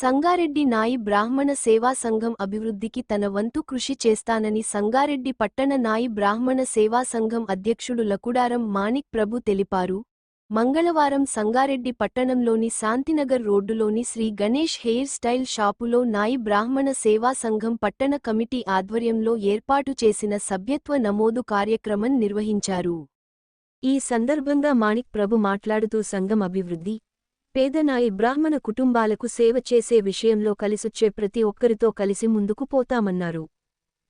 సంగారెడ్డి నాయి బ్రాహ్మణ సేవా సంఘం అభివృద్ధికి తన వంతు కృషి చేస్తానని సంగారెడ్డి పట్టణ నాయి బ్రాహ్మణ సేవా సంఘం అధ్యక్షుడు లకుడారం మాణిక్ ప్రభు తెలిపారు. మంగళవారం సంగారెడ్డి పట్టణంలోని శాంతినగర్ రోడ్డులోని శ్రీ గణేష్ హెయిర్ స్టైల్ షాపులో నాయి బ్రాహ్మణ సేవా సంఘం పట్టణ కమిటీ ఆధ్వర్యంలో ఏర్పాటు చేసిన సభ్యత్వ నమోదు కార్యక్రమం నిర్వహించారు. ఈ సందర్భంగా మాణిక్ ప్రభు మాట్లాడుతూ సంఘం అభివృద్ధి పేదనాయి బ్రాహ్మణ కుటుంబాలకు సేవ చేసే విషయంలో కలిసొచ్చే ప్రతి ఒక్కరితో కలిసి ముందుకు పోతామన్నారు.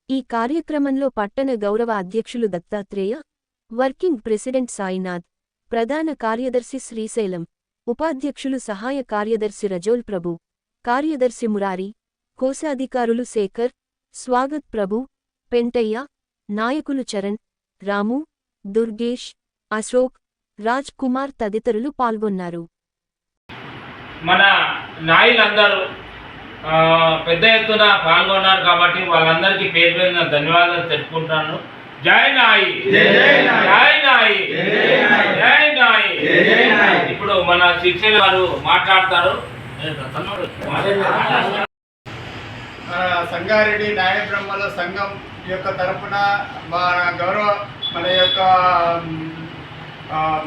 ఈ కార్యక్రమంలో పట్టణ గౌరవ అధ్యక్షులు దత్తాత్రేయ వర్కింగ్ ప్రెసిడెంట్ సాయినాథ్ ప్రధాన కార్యదర్శి శ్రీశైలం ఉపాధ్యక్షులు సహాయ కార్యదర్శి రజోల్ ప్రభు కార్యదర్శి మురారి కోశాధికారులు శేఖర్ స్వాగత్ ప్రభు పెంటయ్య నాయకులు చరణ్ రాము దుర్గేష్ అశోక్ రాజ్ కుమార్ తదితరులు పాల్గొన్నారు. మన నాయలందరూ పెద్ద ఎత్తున పాల్గొన్నారు కాబట్టి వాళ్ళందరికీ పేరు పేరున ధన్యవాదాలు తెలుపుకుంటాను జై నాయి. జై నాయి. జై నాయి. ఇప్పుడు మన శిక్షణ గారు మాట్లాడతారు. మన సంగారెడ్డి న్యాయ బ్రహ్మల సంఘం యొక్క తరపున మా గౌరవ మన యొక్క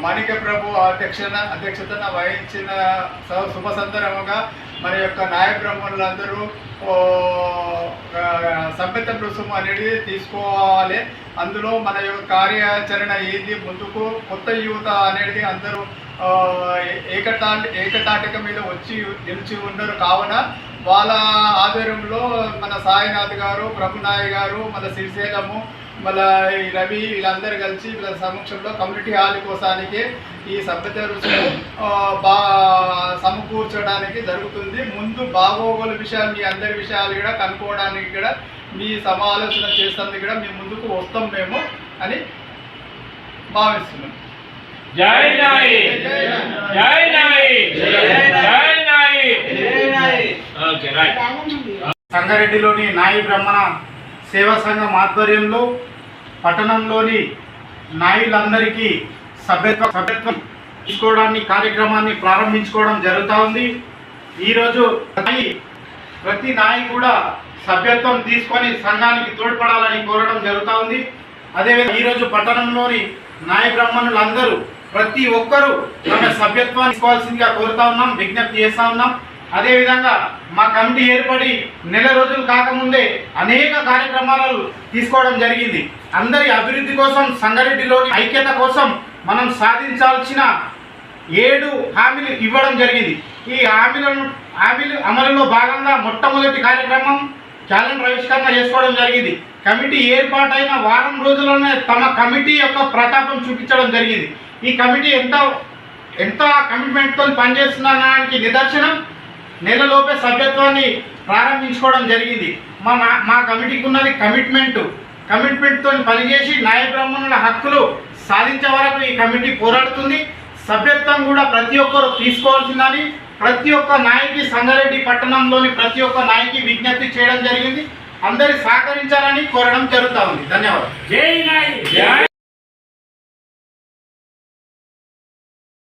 మాణిక మాణిక్య ప్రభు అధ్యక్షన అధ్యక్షతన వహించిన శుభ సందర్భంగా మన యొక్క నాయ బ్రహ్మణులందరూ సభ్యత రుసుము అనేది తీసుకోవాలి. అందులో మన యొక్క కార్యాచరణ ఏంది? ముందుకు కొత్త యువత అనేది అందరూ ఏకతా ఏకతాటిక మీద వచ్చి నిలిచి ఉన్నారు. కావున వాళ్ళ ఆధ్వర్యంలో మన సాయినాథ్ గారు ప్రభునాయ్ గారు మన శ్రీశైలము మన ఈ రవి వీళ్ళందరూ కలిసి వీళ్ళ సమక్షంలో కమ్యూనిటీ హాల్ కోసానికి ఈ సభ్యత ఆ, బా సమకూర్చడానికి జరుగుతుంది. ముందు బాగోగుల విషయాలు మీ అందరి విషయాలు కూడా కనుక్కోవడానికి కూడా మీ సమాలోచన చేస్తుంది కూడా మీ ముందుకు వస్తాం మేము అని భావిస్తున్నాం. జై నాయి! జై నాయి! జై నాయి! Okay right. సంగారెడ్డిలోని నాయి బ్రహ్మణ సేవా సంఘం ఆధ్వర్యంలో పట్టణంలోని నాయులందరికీ సభ్యత్వ సభ్యత్వం తీసుకోవడాన్ని కార్యక్రమాన్ని ప్రారంభించుకోవడం జరుగుతూ ఉంది. ఈరోజు నాయి ప్రతి నాయి కూడా సభ్యత్వం తీసుకొని సంఘానికి తోడ్పడాలని కోరడం జరుగుతూ ఉంది. అదేవిధంగా ఈరోజు పట్టణంలోని నాయ బ్రాహ్మణులందరూ ప్రతి ఒక్కరూ తమ సభ్యత్వాన్ని తీసుకోవాల్సిందిగా కోరుతా ఉన్నాం విజ్ఞప్తి చేస్తా ఉన్నాం. అదేవిధంగా మా కమిటీ ఏర్పడి నెల రోజులు కాకముందే అనేక కార్యక్రమాలు తీసుకోవడం జరిగింది. అందరి అభివృద్ధి కోసం సంగారెడ్డిలోని ఐక్యత కోసం మనం సాధించాల్సిన ఏడు హామీలు ఇవ్వడం జరిగింది. ఈ హామీలను హామీలు అమలులో భాగంగా మొట్టమొదటి కార్యక్రమం క్యాలెండర్ ఆవిష్కరణ చేసుకోవడం జరిగింది. కమిటీ ఏర్పాటైన వారం రోజుల్లోనే తమ కమిటీ యొక్క ప్రతాపం చూపించడం జరిగింది. ఈ కమిటీ ఎంత ఎంత కమిట్మెంట్తో పనిచేస్తున్నానికి నిదర్శనం? నెలలోపే సభ్యత్వాన్ని ప్రారంభించుకోవడం జరిగింది. మా మా- మా కమిటీకి ఉన్నది కమిట్మెంట్. కమిట్మెంట్తో పనిచేసి న్యాయ బ్రాహ్మణుల హక్కులు సాధించే వరకు ఈ కమిటీ పోరాడుతుంది. సభ్యత్వం కూడా ప్రతి ఒక్కరు తీసుకోవాల్సిందని ప్రతి ఒక్క నాయకి సంగారెడ్డి పట్టణంలోని ప్రతి ఒక్క నాయకి విజ్ఞప్తి చేయడం జరిగింది. అందరి సహకరించాలని కోరడం జరుగుతూ ఉంది. ధన్యవాదాలు.